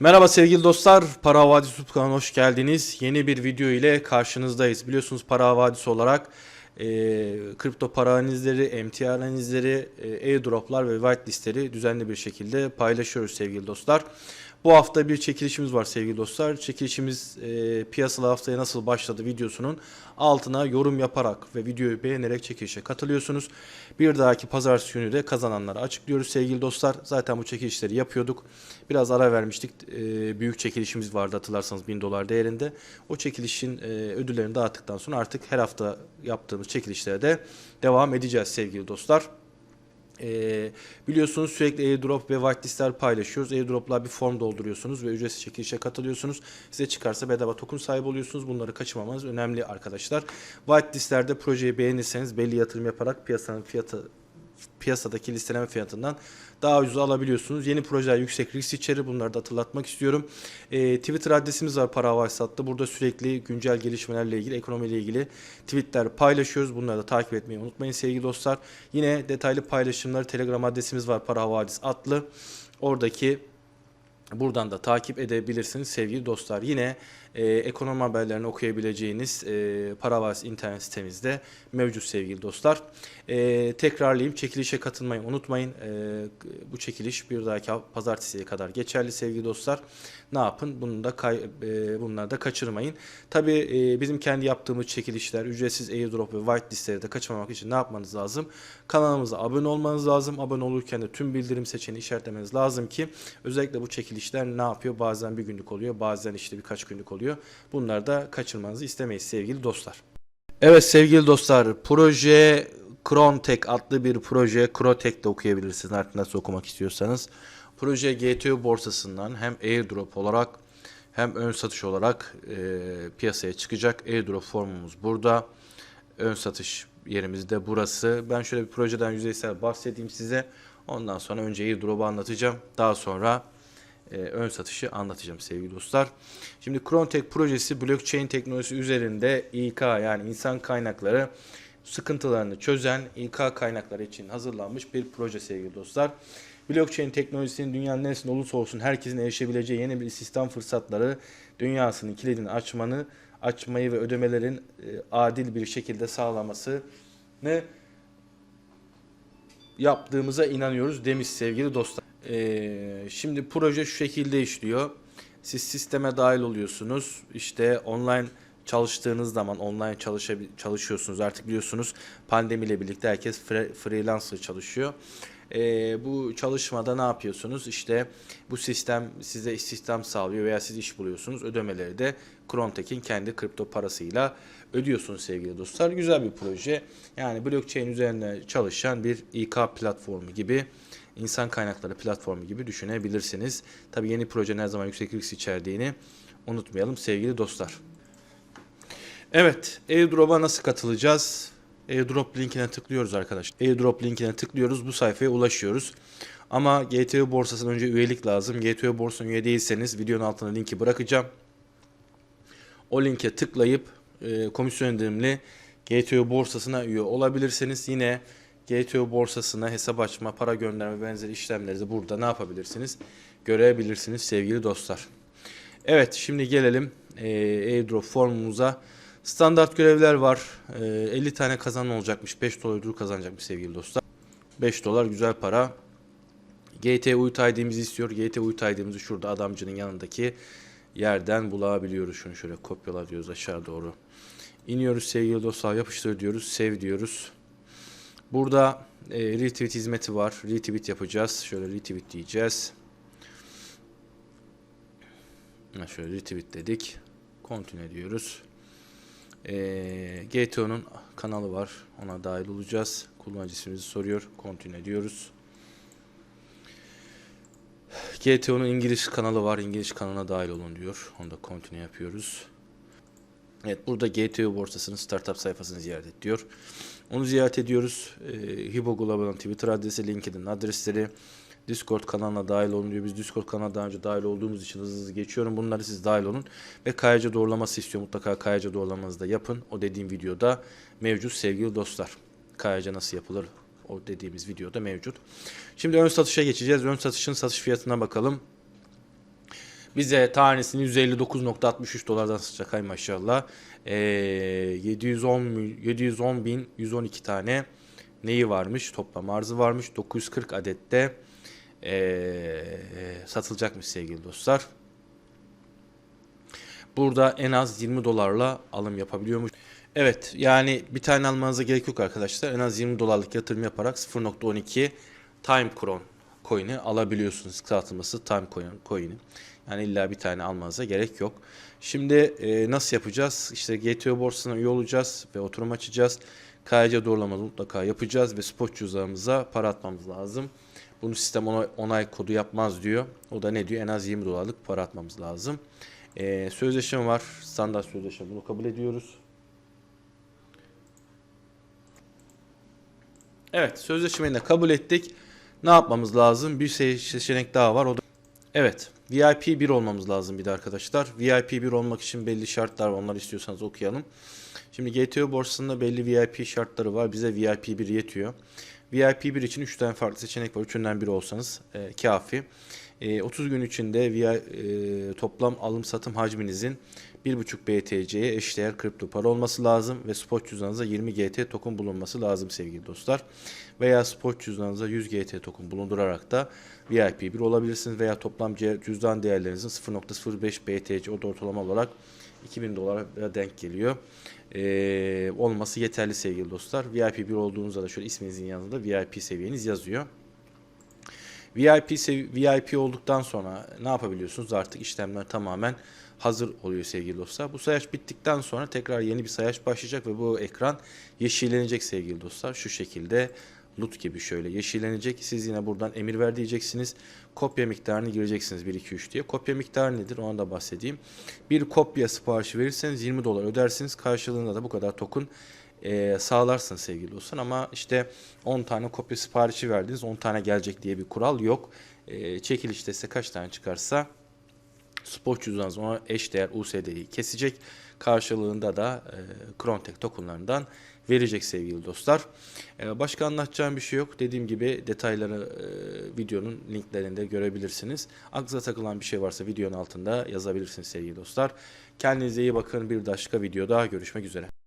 Merhaba sevgili dostlar, Para Havadisi YouTube kanalına hoş geldiniz. Yeni bir video ile karşınızdayız. Biliyorsunuz Para Havadisi olarak e, kripto para analizleri, MTR analizleri, e, airdroplar ve whitelistleri düzenli bir şekilde paylaşıyoruz sevgili dostlar. Bu hafta bir çekilişimiz var sevgili dostlar. Çekilişimiz e, piyasalı haftaya nasıl başladı videosunun altına yorum yaparak ve videoyu beğenerek çekilişe katılıyorsunuz. Bir dahaki pazartesi günü de kazananları açıklıyoruz sevgili dostlar. Zaten bu çekilişleri yapıyorduk. Biraz ara vermiştik. E, büyük çekilişimiz vardı hatırlarsanız 1000 dolar değerinde. O çekilişin e, ödüllerini dağıttıktan sonra artık her hafta yaptığımız çekilişlere de devam edeceğiz sevgili dostlar. Ee, biliyorsunuz sürekli airdrop ve whitelistler paylaşıyoruz. Airdrop'lar bir form dolduruyorsunuz ve ücretsiz çekilişe katılıyorsunuz. Size çıkarsa bedava token sahibi oluyorsunuz. Bunları kaçırmamanız önemli arkadaşlar. Whitelistlerde projeyi beğenirseniz belli yatırım yaparak piyasanın fiyatı piyasadaki listeleme fiyatından daha ucuz alabiliyorsunuz. Yeni projeler yüksek risk içerir. Bunları da hatırlatmak istiyorum. Ee, Twitter adresimiz var Para Havaysattı. Burada sürekli güncel gelişmelerle ilgili, ekonomiyle ilgili tweetler paylaşıyoruz. Bunları da takip etmeyi unutmayın sevgili dostlar. Yine detaylı paylaşımları Telegram adresimiz var Para Havadis adlı. Oradaki Buradan da takip edebilirsiniz sevgili dostlar. Yine e, ekonomi haberlerini okuyabileceğiniz e, Paravas internet sitemizde mevcut sevgili dostlar. E, tekrarlayayım çekilişe katılmayı unutmayın. E, bu çekiliş bir dahaki pazartesiye kadar geçerli sevgili dostlar. Ne yapın? Bunu da kay, e, bunları da kaçırmayın. Tabi e, bizim kendi yaptığımız çekilişler, ücretsiz airdrop ve whitelistleri de kaçırmamak için ne yapmanız lazım? Kanalımıza abone olmanız lazım. Abone olurken de tüm bildirim seçeneğini işaretlemeniz lazım ki özellikle bu çekilişler ne yapıyor? Bazen bir günlük oluyor, bazen işte birkaç günlük oluyor. Bunları da kaçırmanızı istemeyiz sevgili dostlar. Evet sevgili dostlar, proje Crontek adlı bir proje. Crotek'te okuyabilirsiniz artık nasıl okumak istiyorsanız. Proje GTO borsasından hem airdrop olarak hem ön satış olarak e, piyasaya çıkacak. Airdrop formumuz burada. Ön satış yerimiz de burası. Ben şöyle bir projeden yüzeysel bahsedeyim size. Ondan sonra önce airdrop'u anlatacağım. Daha sonra e, ön satışı anlatacağım sevgili dostlar. Şimdi Crontek projesi blockchain teknolojisi üzerinde İK yani insan kaynakları sıkıntılarını çözen İK kaynakları için hazırlanmış bir proje sevgili dostlar. Blockchain teknolojisinin dünyanın neresinde olursa olsun herkesin erişebileceği yeni bir sistem fırsatları dünyasının kilidini açmanı, açmayı ve ödemelerin e, adil bir şekilde sağlamasını yaptığımıza inanıyoruz demiş sevgili dostlar. Ee, şimdi proje şu şekilde işliyor. Siz sisteme dahil oluyorsunuz. İşte online çalıştığınız zaman online çalışıyorsunuz. Artık biliyorsunuz pandemiyle birlikte herkes fre- freelancer çalışıyor. Ee, bu çalışmada ne yapıyorsunuz? İşte bu sistem size istihdam sağlıyor veya siz iş buluyorsunuz. Ödemeleri de Krontek'in kendi kripto parasıyla ödüyorsunuz sevgili dostlar. Güzel bir proje. Yani blockchain üzerine çalışan bir İK platformu gibi insan kaynakları platformu gibi düşünebilirsiniz. Tabii yeni projenin her zaman yüksek risk içerdiğini unutmayalım sevgili dostlar. Evet, airdrop'a nasıl katılacağız? Airdrop linkine tıklıyoruz arkadaşlar. Airdrop linkine tıklıyoruz, bu sayfaya ulaşıyoruz. Ama GTO borsasından önce üyelik lazım. GTO borsasına üye değilseniz videonun altına linki bırakacağım. O linke tıklayıp e, komisyon indirimli GTO borsasına üye olabilirsiniz. Yine GTO borsasına hesap açma, para gönderme benzeri işlemleri de burada ne yapabilirsiniz? Görebilirsiniz sevgili dostlar. Evet şimdi gelelim e, airdrop formumuza. Standart görevler var. E, 50 tane kazanan olacakmış. 5 dolar ödül kazanacakmış sevgili dostlar. 5 dolar güzel para. GT UIT ID'mizi istiyor. GT UIT ID'mizi şurada adamcının yanındaki yerden bulabiliyoruz. Şunu şöyle kopyala diyoruz aşağı doğru. İniyoruz sevgili dostlar yapıştır diyoruz. Sev diyoruz. Burada e, retweet hizmeti var. Retweet yapacağız. Şöyle retweet diyeceğiz. Şöyle retweet dedik. Continue diyoruz. E, GTO'nun kanalı var. Ona dahil olacağız. Kullanıcı ismimizi soruyor. Continue diyoruz. GTO'nun İngiliz kanalı var. İngiliz kanalına dahil olun diyor. Onu da continue yapıyoruz. Evet burada GTO borsasının startup sayfasını ziyaret et diyor. Onu ziyaret ediyoruz. E, Hibo Global'ın Twitter adresi, LinkedIn adresleri, Discord kanalına dahil olun diyor. Biz Discord kanalına daha önce dahil olduğumuz için hızlı hızlı geçiyorum. Bunları siz dahil olun. Ve KYC doğrulaması istiyor. Mutlaka KYC doğrulamanızı da yapın. O dediğim videoda mevcut sevgili dostlar. KYC nasıl yapılır? O dediğimiz videoda mevcut. Şimdi ön satışa geçeceğiz. Ön satışın satış fiyatına bakalım. Bize tanesini 159.63 dolardan satacak ay maşallah. Ee, 710 mil- 710 bin 112 tane neyi varmış? Toplam arzı varmış. 940 adette ee, satılacakmış sevgili dostlar. Burada en az 20 dolarla alım yapabiliyormuş. Evet yani bir tane almanıza gerek yok arkadaşlar. En az 20 dolarlık yatırım yaparak 0.12 Time Cron coin'i alabiliyorsunuz. Kısaltılması Time Coin coin'i. Yani illa bir tane almanıza gerek yok. Şimdi e, nasıl yapacağız? İşte GTO borsasına üye olacağız ve oturum açacağız. KYC doğrulaması mutlaka yapacağız ve spot cüzdanımıza para atmamız lazım. Bunu sistem onay, onay kodu yapmaz diyor. O da ne diyor? En az 20 dolarlık para atmamız lazım. E, sözleşme var. Standart sözleşme. Bunu kabul ediyoruz. Evet, sözleşmeyi de kabul ettik. Ne yapmamız lazım? Bir se- seçenek daha var. O da Evet, VIP 1 olmamız lazım bir de arkadaşlar. VIP 1 olmak için belli şartlar var. Onları istiyorsanız okuyalım. Şimdi GTO borsasında belli VIP şartları var. Bize VIP 1 yetiyor. VIP 1 için 3 tane farklı seçenek var. Üçünden biri olsanız e, kafi. E, 30 gün içinde VI, e, toplam alım satım hacminizin 1.5 BTC'ye eşdeğer kripto para olması lazım ve spot cüzdanınızda 20 GT token bulunması lazım sevgili dostlar. Veya spot cüzdanınızda 100 GT token bulundurarak da VIP 1 olabilirsiniz veya toplam cüzdan değerlerinizin 0.05 BTC o da ortalama olarak 2000 dolara denk geliyor. Ee, olması yeterli sevgili dostlar. VIP 1 olduğunuzda da şöyle isminizin yanında VIP seviyeniz yazıyor. VIP VIP olduktan sonra ne yapabiliyorsunuz? Artık işlemler tamamen hazır oluyor sevgili dostlar. Bu sayaç bittikten sonra tekrar yeni bir sayaç başlayacak ve bu ekran yeşillenecek sevgili dostlar. Şu şekilde lut gibi şöyle yeşillenecek. Siz yine buradan emir ver diyeceksiniz. Kopya miktarını gireceksiniz 1 2 3 diye. Kopya miktarı nedir? Onu da bahsedeyim. Bir kopya siparişi verirseniz 20 dolar ödersiniz. Karşılığında da bu kadar token e, sağlarsınız sevgili dostlar ama işte 10 tane kopya siparişi verdiniz 10 tane gelecek diye bir kural yok. E, çekilişte size kaç tane çıkarsa spot cüzdanınız ona eşdeğer USD'yi kesecek. Karşılığında da e, Krontek tokenlarından verecek sevgili dostlar. E, başka anlatacağım bir şey yok. Dediğim gibi detayları e, videonun linklerinde görebilirsiniz. Aklınıza takılan bir şey varsa videonun altında yazabilirsiniz sevgili dostlar. Kendinize iyi bakın. Bir başka videoda görüşmek üzere.